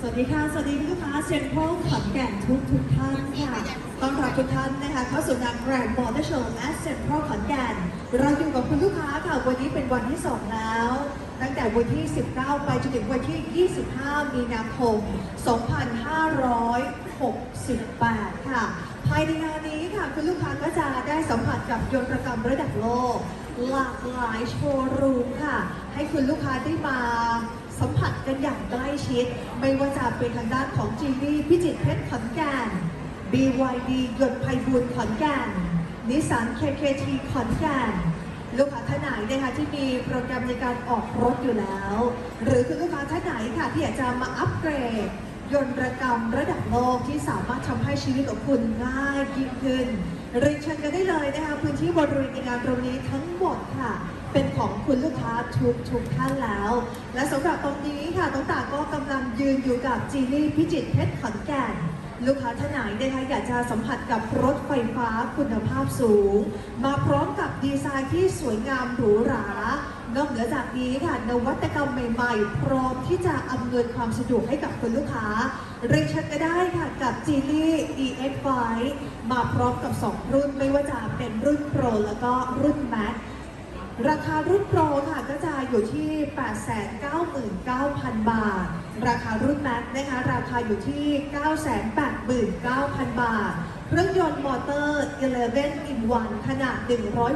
สวัสดีค่ะ สวัสดีลูกค้าเซ็นทรัลขอนแก่นทุกทุกท่านค่ะ ต้อนรับทุกท่านนะคะเข้าสู่งานแกรนด์มอเตอร์โชว์และเซ็นทรัลขอนแก่น เราอยู่กับคุณลูกค้าค่ะ วันนี้เป็นวันที่ 2 แล้ว ตั้งแต่วันที่ 19 ไปจนถึงวันที่ 25 มีนาคม 2568 ค่ะ ภายในงานนี้ค่ะ คุณลูกค้าก็จะได้สัมผัสกับยนตรกรรมระดับโลก หลากหลายโชว์รูมค่ะ ให้คุณลูกค้าได้มาสัมผัส กันอย่างใกล้ชิด ไม่ว่าจะเป็นทางด้านของจีวีพิจิตรเพชรขอนแก่น BYD ยนต์ไพบูลขอนแก่นนิสสัน KKT ขอนแก่นลูกค้าท่านไหนนะคะที่มีโปรแกรมในการออกรถอยู่แล้ว หรือคุณลูกค้าท่านไหนค่ะที่อยากจะมาอัปเกรด ยนตรกรรมระดับโลกที่สามารถทำให้ชีวิตของคุณง่ายยิ่งขึ้นเรียนเชิญกันได้เลยนะคะพื้นที่บริเวณในงานตรงนี้ทั้งหมด เป็นของคุณลูกค้าทุกทุกท่านแล้ว และสำหรับตรงนี้ค่ะน้องตาก็กำลังยืนอยู่กับจีนี่พิจิตรเพชรขอนแก่นลูกค้าท่านไหนนะคะอยากจะสัมผัสกับรถไฟฟ้าคุณภาพสูง มาพร้อมกับดีไซน์ที่สวยงามหรูหรานอกเหนือจากนี้ค่ะนวัตกรรมใหม่ๆ พร้อมที่จะอำนวยความสะดวกให้กับคุณลูกค้า เรียกชิญก็ได้ค่ะกับ g e n i EX5 มาพร้อมกับ 2 รุ่นไม่ว่าจะเป็นรุ่น Pro แล้วก็รุ่น Max ราคารุ่นโปรค่ะก็จะอยู่ที่ 899,000 บาท ราคารุ่นแม็กนะคะ ราคาอยู่ที่ 989,000 บาท เครื่องยนต์มอเตอร์ 11 in 1 ขนาด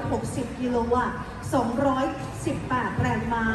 160 กิโลวัตต์ 218 แรงม้า